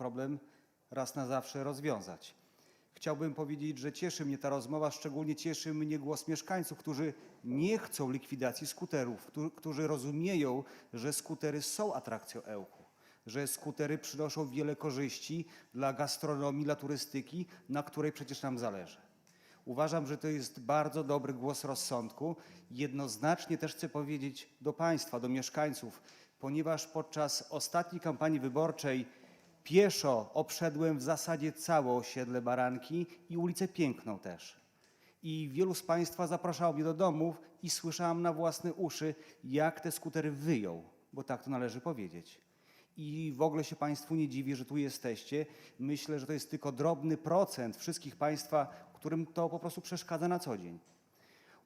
problem raz na zawsze rozwiązać. Chciałbym powiedzieć, że cieszy mnie ta rozmowa, szczególnie cieszy mnie głos mieszkańców, którzy nie chcą likwidacji skuterów, którzy, rozumieją, że skutery są atrakcją Ełku, że skutery przynoszą wiele korzyści dla gastronomii, dla turystyki, na której przecież nam zależy. Uważam, że to jest bardzo dobry głos rozsądku. Jednoznacznie też chcę powiedzieć do Państwa, do mieszkańców, ponieważ podczas ostatniej kampanii wyborczej pieszo obszedłem w zasadzie całe osiedle Baranki i ulicę Piękną też. I wielu z Państwa zapraszało mnie do domów i słyszałam na własne uszy, jak te skutery wyją, bo tak to należy powiedzieć. I w ogóle się Państwu nie dziwię, że tu jesteście. Myślę, że to jest tylko drobny procent wszystkich Państwa, którym to po prostu przeszkadza na co dzień.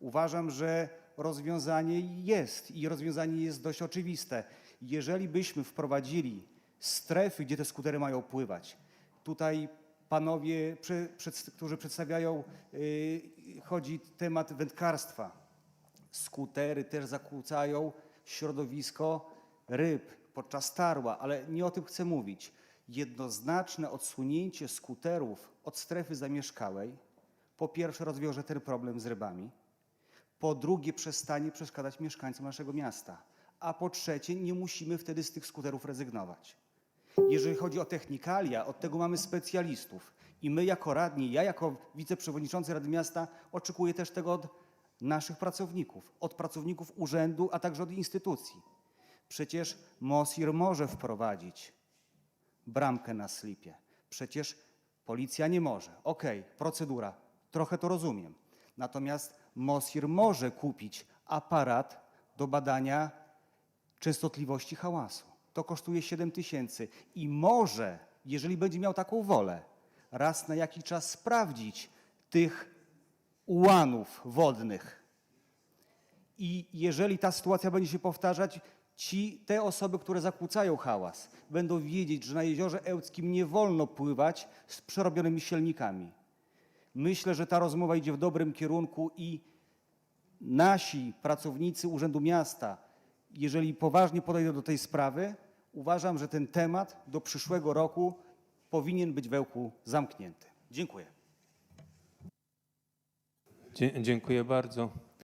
Uważam, że rozwiązanie jest i rozwiązanie jest dość oczywiste. Jeżeli byśmy wprowadzili strefy, gdzie te skutery mają pływać, tutaj panowie, którzy przedstawiają, yy, chodzi temat wędkarstwa. Skutery też zakłócają środowisko ryb podczas tarła, ale nie o tym chcę mówić. Jednoznaczne odsunięcie skuterów od strefy zamieszkałej po pierwsze rozwiąże ten problem z rybami, po drugie przestanie przeszkadzać mieszkańcom naszego miasta, a po trzecie nie musimy wtedy z tych skuterów rezygnować. Jeżeli chodzi o technikalia, od tego mamy specjalistów i my jako radni, ja jako wiceprzewodniczący Rady Miasta oczekuję też tego od naszych pracowników, od pracowników urzędu, a także od instytucji. Przecież MOSIR może wprowadzić bramkę na slipie. Przecież policja nie może. Okej, procedura, trochę to rozumiem. Natomiast MOSIR może kupić aparat do badania częstotliwości hałasu. To kosztuje 7 tysięcy i może, jeżeli będzie miał taką wolę, raz na jakiś czas sprawdzić tych ułanów wodnych. I jeżeli ta sytuacja będzie się powtarzać, ci, te osoby, które zakłócają hałas, będą wiedzieć, że na jeziorze Ełckim nie wolno pływać z przerobionymi silnikami. Myślę, że ta rozmowa idzie w dobrym kierunku i nasi pracownicy Urzędu Miasta, jeżeli poważnie podejdą do tej sprawy, uważam, że ten temat do przyszłego roku powinien być wełku zamknięty. Dziękuję. Dzie- Dziękuję bardzo.